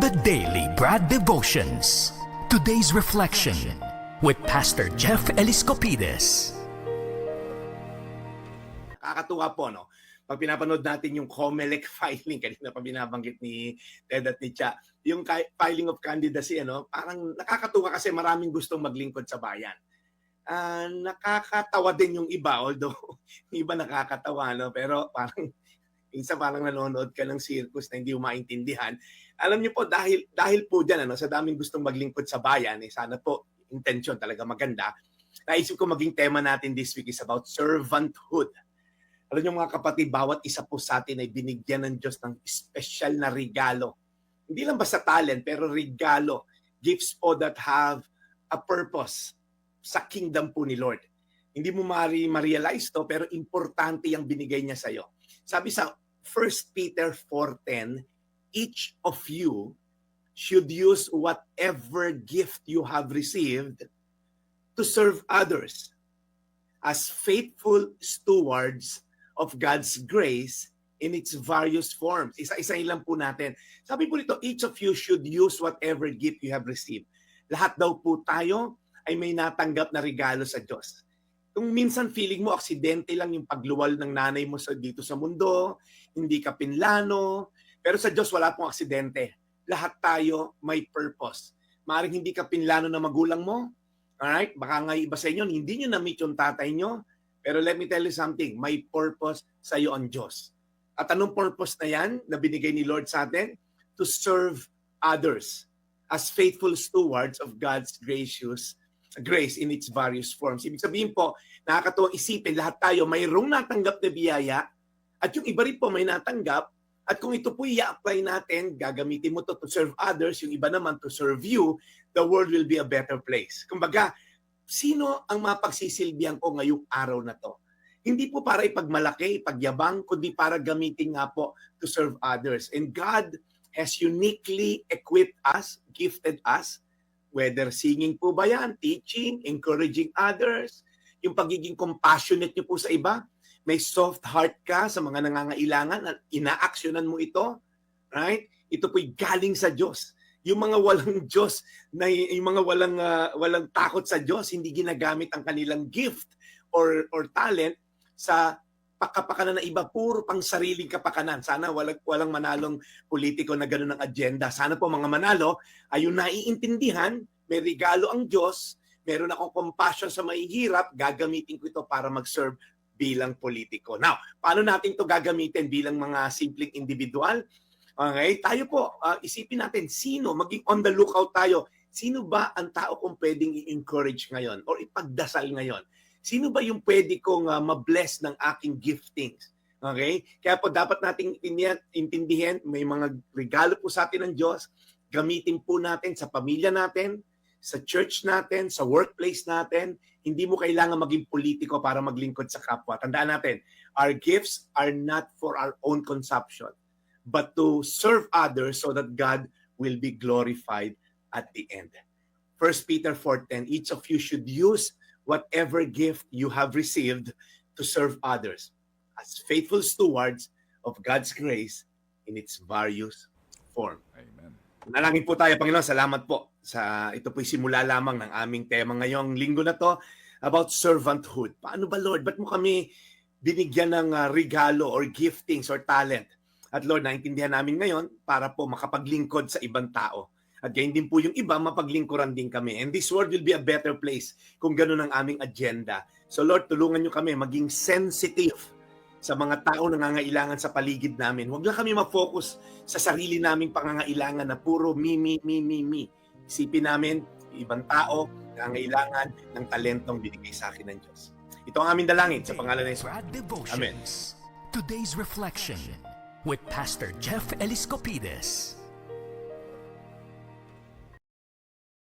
The Daily Brad Devotions. Today's reflection with Pastor Jeff Eliscopides. Kakatuwa po, no? Pag pinapanood natin yung COMELEC filing, kanina pa binabanggit ni Ted at ni Cha, yung filing of candidacy, ano, parang nakakatuwa kasi maraming gustong maglingkod sa bayan. Ah, nakakatawa din yung iba, although yung iba nakakatawa, no? pero parang minsan parang nanonood ka ng circus na hindi mo maintindihan. Alam niyo po, dahil, dahil po dyan, ano, sa daming gustong maglingkod sa bayan, eh, sana po, intention talaga maganda, naisip ko maging tema natin this week is about servanthood. Alam niyo mga kapatid, bawat isa po sa atin ay binigyan ng Diyos ng special na regalo. Hindi lang basta talent, pero regalo. Gifts po that have a purpose sa kingdom po ni Lord. Hindi mo ma-realize to, pero importante yung binigay niya sa'yo. Sabi sa 1 Peter 4.10, each of you should use whatever gift you have received to serve others as faithful stewards of God's grace in its various forms. Isa-isa lang po natin. Sabi po nito, each of you should use whatever gift you have received. Lahat daw po tayo ay may natanggap na regalo sa Diyos. Kung minsan feeling mo aksidente lang yung pagluwal ng nanay mo sa dito sa mundo, hindi ka pinlano, pero sa Diyos wala pong aksidente. Lahat tayo may purpose. Maaring hindi ka pinlano na magulang mo, alright? Baka nga iba sa inyo, hindi nyo na-meet yung tatay nyo, pero let me tell you something, may purpose sa iyo ang Diyos. At anong purpose na yan na binigay ni Lord sa atin? To serve others as faithful stewards of God's gracious grace in its various forms. Ibig sabihin po, nakakatuwang isipin, lahat tayo mayroong natanggap na biyaya at yung iba rin po may natanggap at kung ito po i-apply natin, gagamitin mo to to serve others, yung iba naman to serve you, the world will be a better place. Kumbaga, sino ang mapagsisilbihan ko ngayong araw na to? Hindi po para ipagmalaki, ipagyabang, kundi para gamitin nga po to serve others. And God has uniquely equipped us, gifted us, whether singing po ba yan, teaching, encouraging others, yung pagiging compassionate niyo po sa iba, may soft heart ka sa mga nangangailangan at inaaksyonan mo ito, right? Ito po'y galing sa Diyos. Yung mga walang Diyos, na yung mga walang ah, walang takot sa Diyos, hindi ginagamit ang kanilang gift or or talent sa pakapakanan ng iba, puro pang sariling kapakanan. Sana walang, walang manalong politiko na gano'n ang agenda. Sana po mga manalo ay yung naiintindihan, may regalo ang Diyos, meron akong compassion sa mahihirap, gagamitin ko ito para mag-serve bilang politiko. Now, paano natin to gagamitin bilang mga simpleng individual? Okay, tayo po, ah, isipin natin, sino, maging on the lookout tayo, sino ba ang tao kong pwedeng i-encourage ngayon or ipagdasal ngayon? Sino ba yung pwede kong ah, ma-bless ng aking giftings? Okay? Kaya po dapat nating intindihan, may mga regalo po sa atin ng Diyos, gamitin po natin sa pamilya natin, sa church natin, sa workplace natin, hindi mo kailangan maging politiko para maglingkod sa kapwa. Tandaan natin, our gifts are not for our own consumption, but to serve others so that God will be glorified at the end. 1 Peter 4.10, each of you should use whatever gift you have received to serve others as faithful stewards of God's grace in its various form. Amen. Nalangin po tayo, Panginoon. Salamat po sa ito po'y simula lamang ng aming tema ngayong linggo na to about servanthood. Paano ba, Lord? Ba't mo kami binigyan ng ah, regalo or giftings or talent? At Lord, naintindihan namin ngayon para po makapaglingkod sa ibang tao. At gayon din po yung iba, mapaglingkuran din kami. And this world will be a better place kung ganun ang aming agenda. So Lord, tulungan nyo kami maging sensitive sa mga tao na nangangailangan sa paligid namin. Huwag lang kami ma-focus sa sarili naming pangangailangan na puro me, me, me, me, me. Isipin namin, ibang tao, nangangailangan ng talentong binigay sa akin ng Diyos. Ito ang aming dalangin sa pangalan ng. Brad Devotions. Today's reflection with Pastor Jeff Eliscopides.